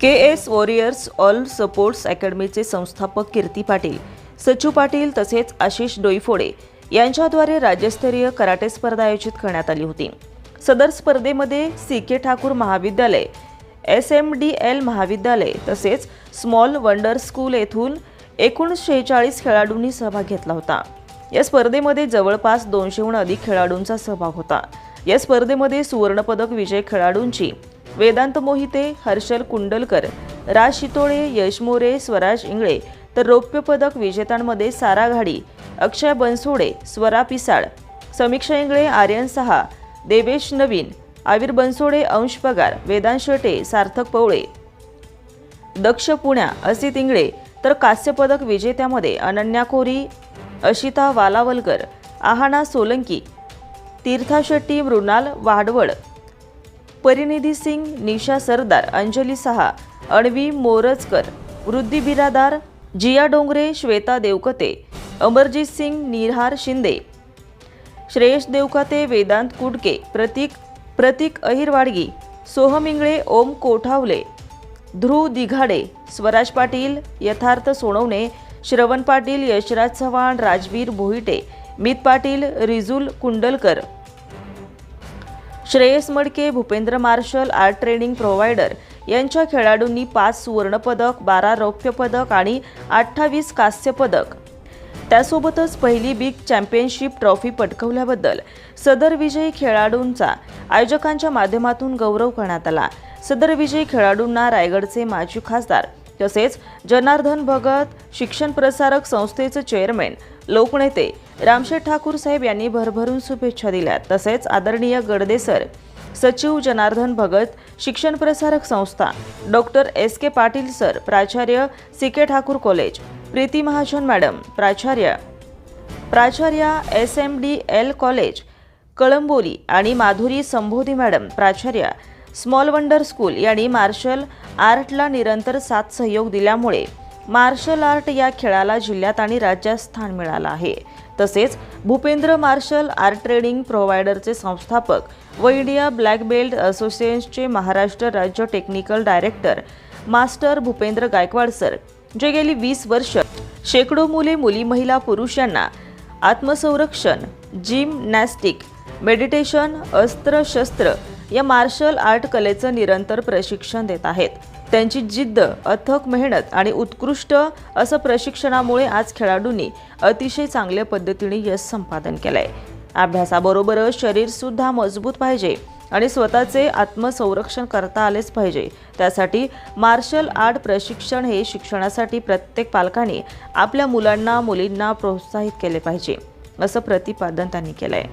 K S warriors all sports अकॅडमीचे संस्थापक कीर्ती पाटील सचू पाटील तसेच आशिष डोईफोडे यांच्याद्वारे राज्यस्तरीय कराटे स्पर्धा आयोजित करण्यात आली होती. सदर स्पर्धेमध्ये सी के ठाकूर महाविद्यालय एस एम डी एल महाविद्यालय तसेच स्मॉल वंडर स्कूल येथून एकूण शेहेचाळीस खेळाडूंनी सहभाग घेतला होता. या स्पर्धेमध्ये जवळपास दोनशेहून अधिक खेळाडूंचा सहभाग होता. या स्पर्धेमध्ये सुवर्णपदक विजय खेळाडूंची. वेदांत मोहिते हर्षल कुंडलकर राज शितोळे यश मोरे स्वराज इंगळे तर रौप्य पदक विजेत्यांमध्ये सारा घाडी अक्षय बनसोडे स्वरा पिसाळ समीक्षा इंगळे आर्यन सहा देवेश नवीन आविर बनसोडे अंश पगार वेदांत शेटे सार्थक पवळे. दक्ष पुण्या असित इंगळे तर कास्यपदक विजेत्यामध्ये अनन्या कोरी अशिता वालावलकर आहाना सोलंकी तीर्था शेट्टी मृणाल वाडवळ परिनिधी सिंग निशा सरदार अंजली सहा अणवी मोरजकर वृद्धी बिरादार जिया डोंगरे श्वेता देवकते अमरजीत सिंग निहार शिंदे श्रेयश देवकाते वेदांत कुडके प्रतीक प्रतीक अहिरवाडगी सोहम इंगळे ओम कोठावले ध्रुव दिघाडे स्वराज पाटील यथार्थ सोनवणे श्रवण पाटील यशराज चव्हाण राजवीर भोईटे मित Patil Rijul Kundalkar Shreyas Madke Bhupendra martial art training provider. यांच्या खेळाडूंनी पाच सुवर्णपदक बारा रौप्य पदक आणि अठ्ठावीस कांस्य पदक त्यासोबतच पहिली बिग चॅम्पियनशिप ट्रॉफी पटकवल्याबद्दल सदर विजयी खेळाडूंचा आयोजकांच्या माध्यमातून गौरव करण्यात आला. सदर विजयी खेळाडूंना रायगडचे माजी खासदार तसेच जनार्दन भगत शिक्षण प्रसारक संस्थेचे चेअरमॅन लोकनेते रामशेठ ठाकूर साहेब यांनी भरभरून शुभेच्छा दिल्या तसेच आदरणीय गडदेसर सचिव Janardan Bhagat Shikshan Prasarak Sanstha doctor S K Patil sir प्राचार्य C K Thakur college Preeti Mahajan madam प्राचार्य प्राचार्य S M D L college Kalamboli आणि माधुरी संबोधी मॅडम प्राचार्य स्मॉल वंडर स्कूल यांनी मार्शल आर्टला निरंतर साथ सहयोग दिल्यामुळे मार्शल आर्ट या खेळाला जिल्ह्यात आणि राज्यात स्थान मिळालं आहे. तसेच भूपेंद्र मार्शल आर्ट ट्रेडिंग प्रोव्हायडरचे संस्थापक व इंडिया ब्लॅक बेल्ट असोसिएशनचे महाराष्ट्र राज्य technical director master Bhupendra Gaikwad sir जे गेली वीस वर्ष शेकडो मुले मुली महिला पुरुष यांना आत्मसंरक्षण जिमनॅस्टिक मेडिटेशन अस्त्र शस्त्र या मार्शल आर्ट कलेचं निरंतर प्रशिक्षण देत आहेत. त्यांची जिद्द अथक मेहनत आणि उत्कृष्ट असं प्रशिक्षणामुळे आज खेळाडूंनी अतिशय चांगल्या पद्धतीने यश संपादन केलंय. अभ्यासाबरोबरच शरीर सुद्धा मजबूत पाहिजे आणि स्वतःचे आत्मसंरक्षण करता आलेच पाहिजे. त्यासाठी मार्शल आर्ट प्रशिक्षण हे शिक्षणासाठी प्रत्येक पालकांनी आपल्या मुलांना मुलींना प्रोत्साहित केले पाहिजे असं प्रतिपादन त्यांनी केलंय.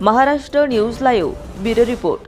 Maharashtra news live bureau report.